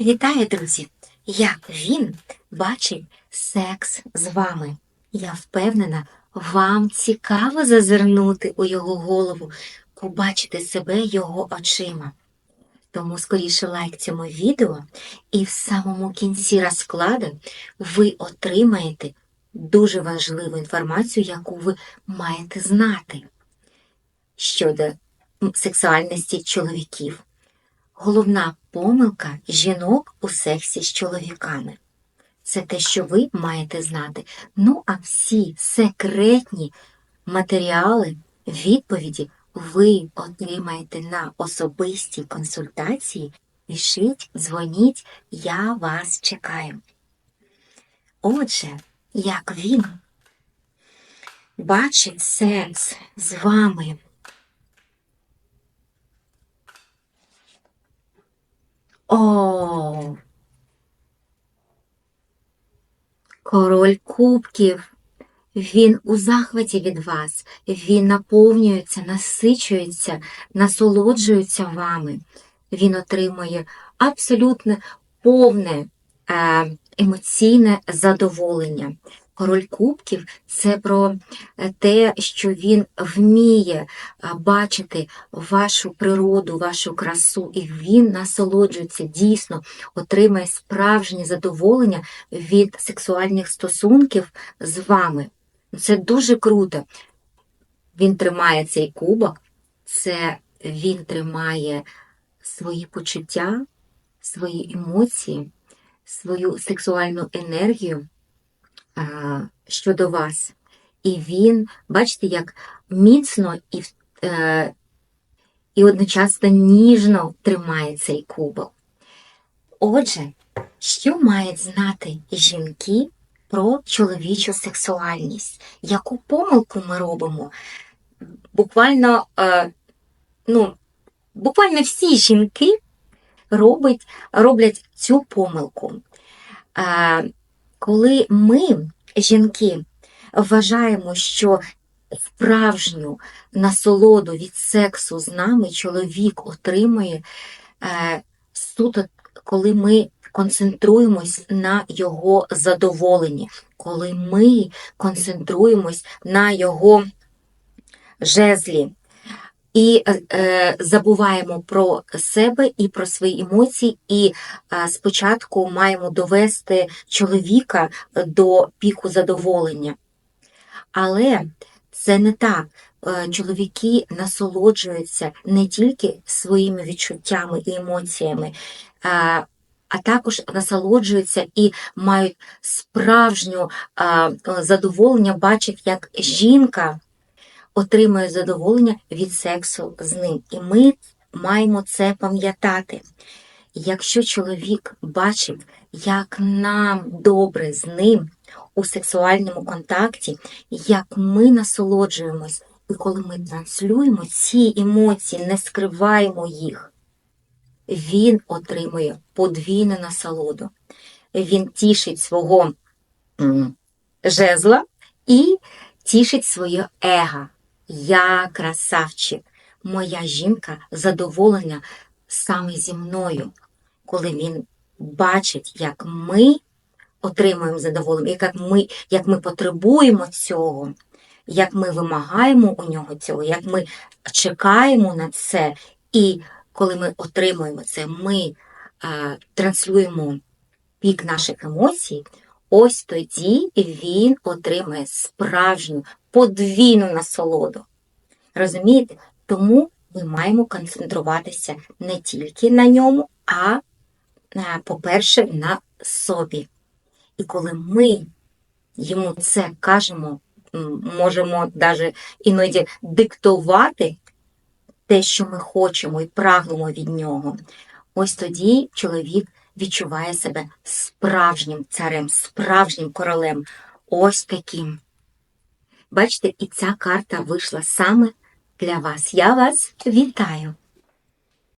Вітаю, друзі! Як він бачить секс з вами? Я впевнена, вам цікаво зазирнути у його голову, побачити себе його очима. Тому скоріше лайк цьому відео, і в самому кінці розкладу ви отримаєте дуже важливу інформацію, яку ви маєте знати щодо сексуальності чоловіків. Головна помилка жінок у сексі з чоловіками. Це те, що ви маєте знати. Ну, а всі секретні матеріали, відповіді ви отримаєте на особистій консультації. Пишіть, дзвоніть, я вас чекаю. Отже, як він бачить секс з вами. Король кубків. Він у захваті від вас. Він наповнюється, насичується, насолоджується вами. Він отримує абсолютно повне е, емоційне задоволення. Король кубків це про е, те, що він вміє бачити вашу природу, вашу красу, і він насолоджується дійсно, отримує справжнє задоволення від сексуальних стосунків з вами. Це дуже круто. Він тримає цей кубок, це він тримає свої почуття, свої емоції, свою сексуальну енергію щодо вас. І він, бачите, як міцно і, е, і одночасно ніжно тримає цей кубок. Отже, що мають знати жінки про чоловічу сексуальність? Яку помилку ми робимо? Буквально, е, ну, буквально всі жінки робить, роблять цю помилку. Е, коли ми, жінки, вважаємо, що справжню насолоду від сексу з нами чоловік отримує е, суто, коли ми концентруємось на його задоволенні, коли ми концентруємось на його жезлі. І е, е, забуваємо про себе і про свої емоції, і е, спочатку маємо довести чоловіка до піку задоволення. Але це не так. Е, Чоловіки насолоджуються не тільки своїми відчуттями і емоціями, а, а також насолоджуються і мають справжню задоволення, бачать, як жінка отримує задоволення від сексу з ним. І ми маємо це пам'ятати. Якщо чоловік бачить, як нам добре з ним у сексуальному контакті, як ми насолоджуємось, і коли ми транслюємо ці емоції, не скриваємо їх, він отримує подвійну насолоду. Він тішить свого жезла і тішить своє его. Я красавчик, моя жінка задоволення саме зі мною, коли він бачить, як ми отримуємо задоволення, як ми, як ми потребуємо цього, як ми вимагаємо у нього цього, як ми чекаємо на це, і коли ми отримуємо це, ми а, транслюємо пік наших емоцій, ось тоді він отримає справжню подвійну насолоду. Розумієте? Тому ми маємо концентруватися не тільки на ньому, а, е, по-перше, на собі. І коли ми йому це кажемо, можемо навіть іноді диктувати те, що ми хочемо і прагнемо від нього, ось тоді чоловік відчуває себе справжнім царем, справжнім королем. Ось таким. Бачите, і ця карта вийшла саме для вас. Я вас вітаю!